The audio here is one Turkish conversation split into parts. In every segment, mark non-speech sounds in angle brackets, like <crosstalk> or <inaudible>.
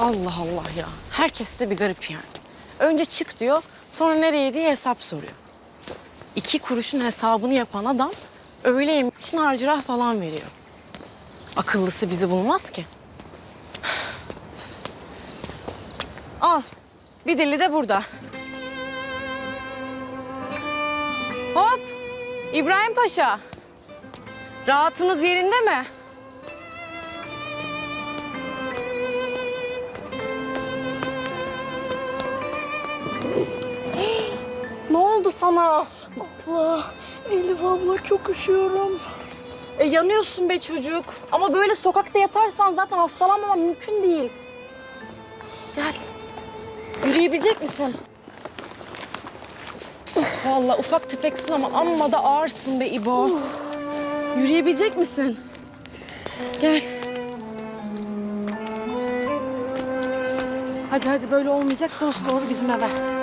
Allah Allah ya. Herkes de bir garip yani. Önce çık diyor, sonra nereye diye hesap soruyor. İki kuruşun hesabını yapan adam öğle yemeği için harcırah falan veriyor. Akıllısı bizi bulmaz ki. Al. Bir dili de burada. Hop. İbrahim Paşa. Rahatınız yerinde mi? Sana? Allah, Elif abla çok üşüyorum. E, yanıyorsun be çocuk. Ama böyle sokakta yatarsan zaten hastalanmaman mümkün değil. Gel. Yürüyebilecek misin? Uf, Vallahi ufak tefeksin ama amma da ağırsın be İbo. Yürüyebilecek misin? Gel. Hadi hadi böyle olmayacak. Dost doğru bizim eve.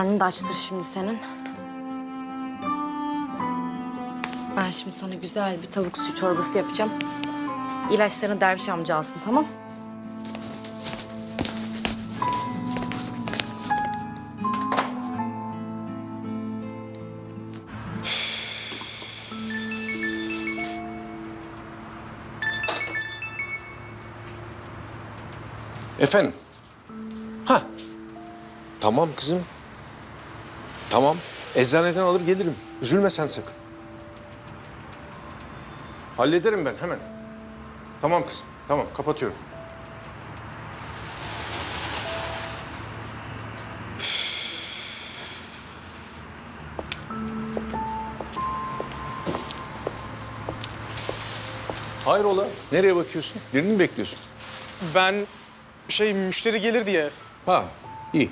Karnın da açtır şimdi senin. Ben şimdi sana güzel bir tavuk suyu çorbası yapacağım. İlaçlarını derviş amca alsın tamam? Efendim? Ha. Tamam kızım. Tamam. Eczaneden alır gelirim. Üzülme sen sakın. Hallederim ben hemen. Tamam kızım. Tamam kapatıyorum. Hayrola? Nereye bakıyorsun? Birini mi bekliyorsun? Ben şey müşteri gelir diye. Ha, iyi.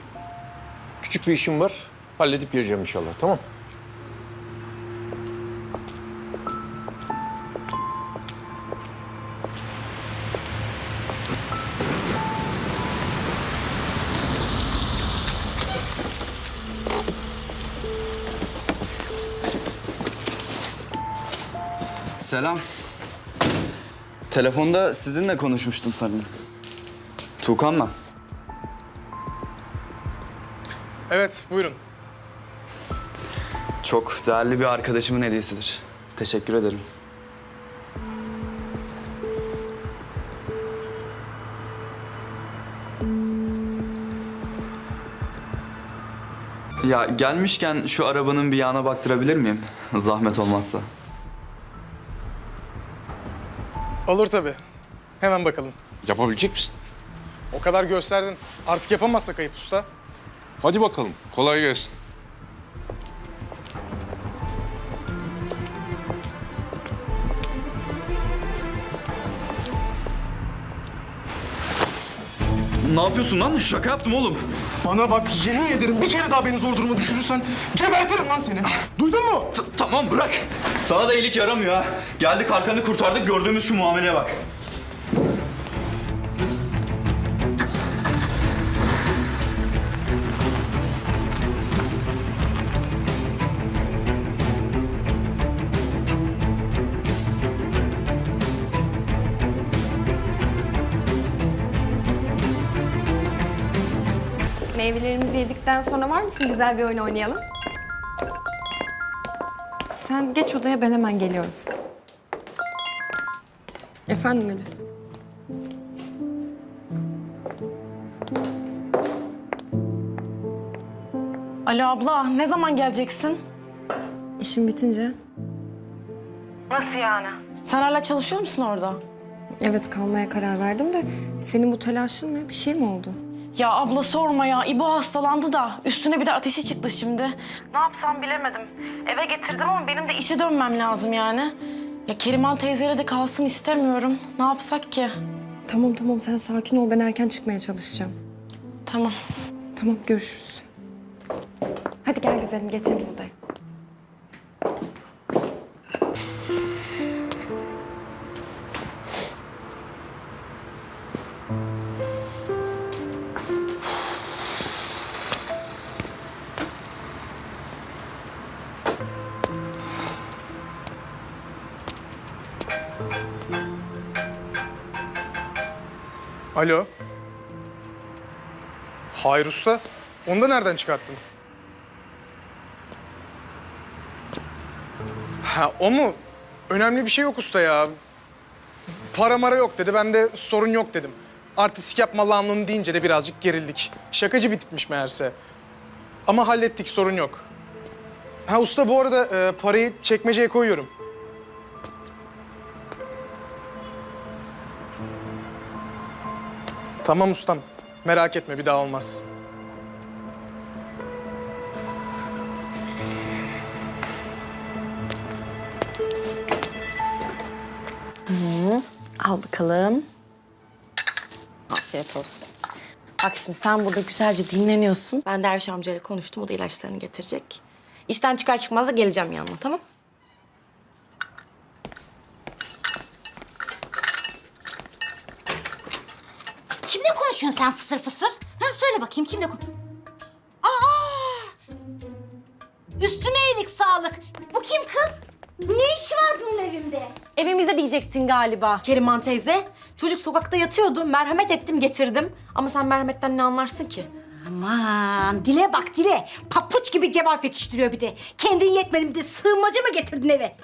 Küçük bir işim var. Halledip geleceğim inşallah, tamam? Selam. Telefonda sizinle konuşmuştum sanırım. Tuğkan ben. Evet buyurun. Çok değerli bir arkadaşımın hediyesidir. Teşekkür ederim. Ya gelmişken şu arabanın bir yağına baktırabilir miyim? Zahmet olmazsa. Olur tabii. Hemen bakalım. Yapabilecek misin? O kadar gösterdin. Artık yapamazsak ayıp usta. Hadi bakalım, kolay gelsin. Ne yapıyorsun lan? Şaka yaptım oğlum. Bana bak yemin ederim bir kere daha beni zor duruma düşürürsen gebertirim lan seni. Duydun mu? T- tamam bırak. Sana da iyilik yaramıyor ha. Geldik arkanı kurtardık gördüğümüz şu muameleye bak. Meyvelerimizi yedikten sonra var mısın? Güzel bir oyun oynayalım. Sen geç odaya ben hemen geliyorum. Efendim Elif. Alo abla, ne zaman geleceksin? İşim bitince. Nasıl yani? Sen hala çalışıyor musun orada? Evet kalmaya karar verdim de senin bu telaşın ne? Bir şey mi oldu? Ya abla sorma ya. İbo hastalandı da üstüne bir de ateşi çıktı şimdi. Ne yapsam bilemedim. Eve getirdim ama benim de işe dönmem lazım yani. Ya Keriman teyzeyle de kalsın istemiyorum. Ne yapsak ki? Tamam tamam sen sakin ol ben erken çıkmaya çalışacağım. Tamam. Tamam görüşürüz. Hadi gel güzelim geçelim odaya. Alo. Hayır usta. Onu da nereden çıkarttın? Ha o mu? Önemli bir şey yok usta ya. Para mara yok dedi. Ben de sorun yok dedim. Artistik yapma lanlığını deyince de birazcık gerildik. Şakacı bir tipmiş meğerse. Ama hallettik sorun yok. Ha usta bu arada e, parayı çekmeceye koyuyorum. Tamam ustam. Merak etme bir daha olmaz. Al bakalım. Afiyet olsun. Bak şimdi sen burada güzelce dinleniyorsun. Ben Derviş amcayla konuştum. O da ilaçlarını getirecek. İşten çıkar çıkmaz da geleceğim yanına tamam? Kimle konuşuyorsun sen fısır fısır? Ha, söyle bakayım kimle kon... Aa! Üstüme iyilik sağlık. Bu kim kız? Ne işi var bunun evimde? Evimizde diyecektin galiba. Keriman teyze. Çocuk sokakta yatıyordu. Merhamet ettim getirdim. Ama sen merhametten ne anlarsın ki? Aman dile bak dile. Papuç gibi cevap yetiştiriyor bir de. Kendin yetmedin bir de sığınmacı mı getirdin eve?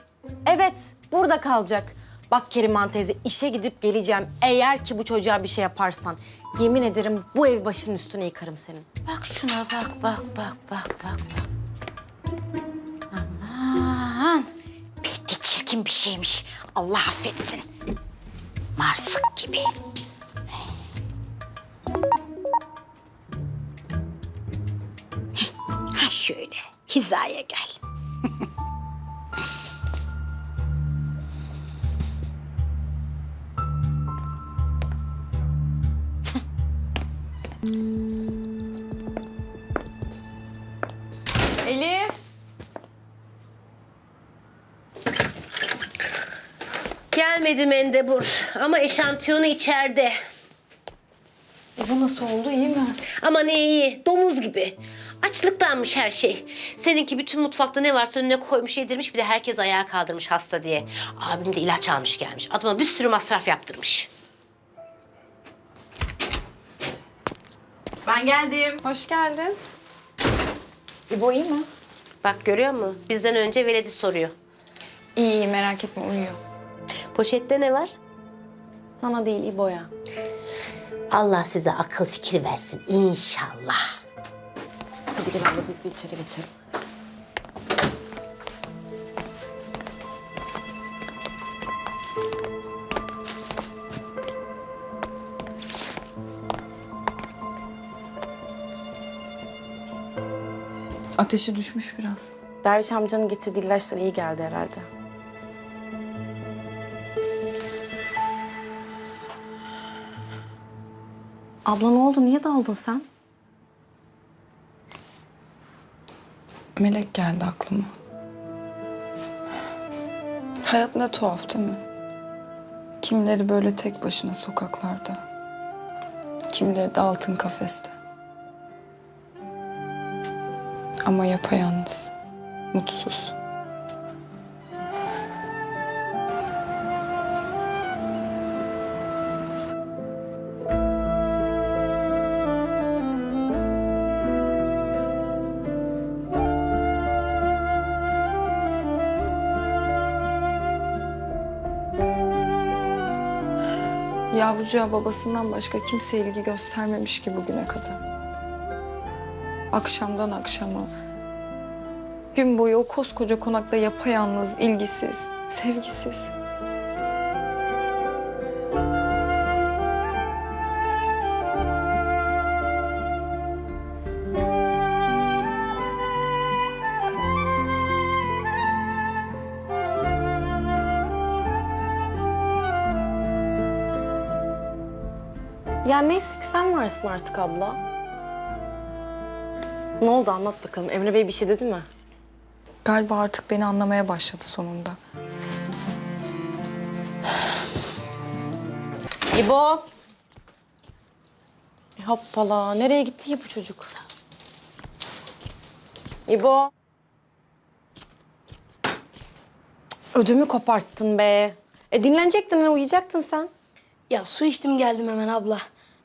Evet, burada kalacak. Bak Keriman teyze, işe gidip geleceğim. Eğer ki bu çocuğa bir şey yaparsan, yemin ederim bu ev başının üstüne yıkarım senin. Bak şuna bak bak bak bak bak bak. Aman pek de çirkin bir şeymiş. Allah affetsin. Marsık gibi. Ha şöyle hizaya gel. <laughs> Gelmedi mendebur ama eşantiyonu içeride. bu nasıl oldu iyi mi? Ama ne iyi, domuz gibi. Açlıktanmış her şey. Seninki bütün mutfakta ne varsa önüne koymuş yedirmiş bir de herkes ayağa kaldırmış hasta diye. Abim de ilaç almış gelmiş. Adama bir sürü masraf yaptırmış. Ben geldim. Hoş geldin. İbo iyi mi? Bak görüyor musun? Bizden önce Veledi soruyor. İyi iyi merak etme uyuyor. Poşette ne var? Sana değil İbo'ya. Allah size akıl fikir versin inşallah. Hadi gel abla biz de içeri geçelim. Ateşi düşmüş biraz. Derviş amcanın getirdiği ilaçlar iyi geldi herhalde. Abla ne oldu? Niye daldın sen? Melek geldi aklıma. Hayat ne tuhaf değil mi? Kimileri böyle tek başına sokaklarda. Kimileri de altın kafeste. Ama yapayalnız, mutsuz. Yavrucağa babasından başka kimse ilgi göstermemiş ki bugüne kadar. Akşamdan akşama. Gün boyu o koskoca konakta yapayalnız, ilgisiz, sevgisiz. Ya neyse ki sen varsın artık abla. Ne oldu anlat bakalım. Emre Bey bir şey dedi mi? Galiba artık beni anlamaya başladı sonunda. İbo. E, hoppala. Nereye gitti ya bu çocuk? İbo. Ödümü koparttın be. E dinlenecektin, uyuyacaktın sen. Ya su içtim geldim hemen abla.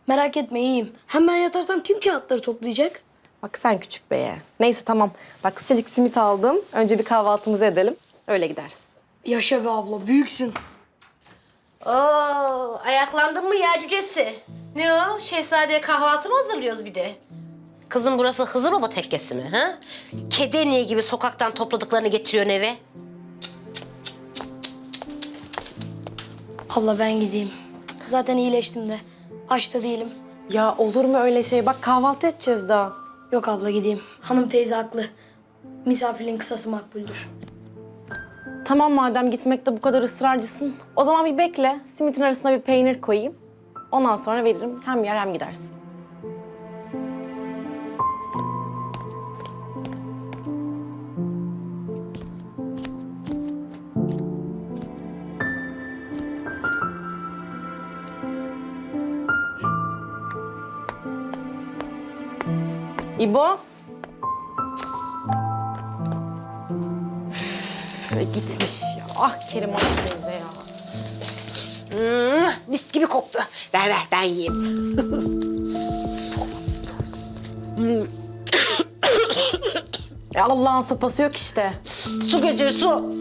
Merak etme iyiyim. Hem ben yatarsam kim kağıtları toplayacak? Bak sen küçük beye. Neyse tamam. Bak sıcacık simit aldım. Önce bir kahvaltımızı edelim. Öyle gidersin. Yaşa be abla büyüksün. Oo, ayaklandın mı ya cücesi? Ne o? Şehzadeye kahvaltı mı hazırlıyoruz bir de? Kızım burası Hızır Baba tekkesi mi? Ha? Kedeniye gibi sokaktan topladıklarını getiriyorsun eve. Abla ben gideyim. Zaten iyileştim de. Aç da değilim. Ya olur mu öyle şey? Bak kahvaltı edeceğiz daha. Yok abla gideyim. Hanım teyze haklı. Misafirin kısası makbuldür. Tamam madem gitmekte bu kadar ısrarcısın. O zaman bir bekle. Simitin arasına bir peynir koyayım. Ondan sonra veririm. Hem yer hem gidersin. İbo. Üf, gitmiş ya. Ah Kerim Hanım teyze ya. Hmm, mis gibi koktu. Ver ver ben yiyeyim. Ya <coughs> Allah'ın sopası yok işte. Su getir su.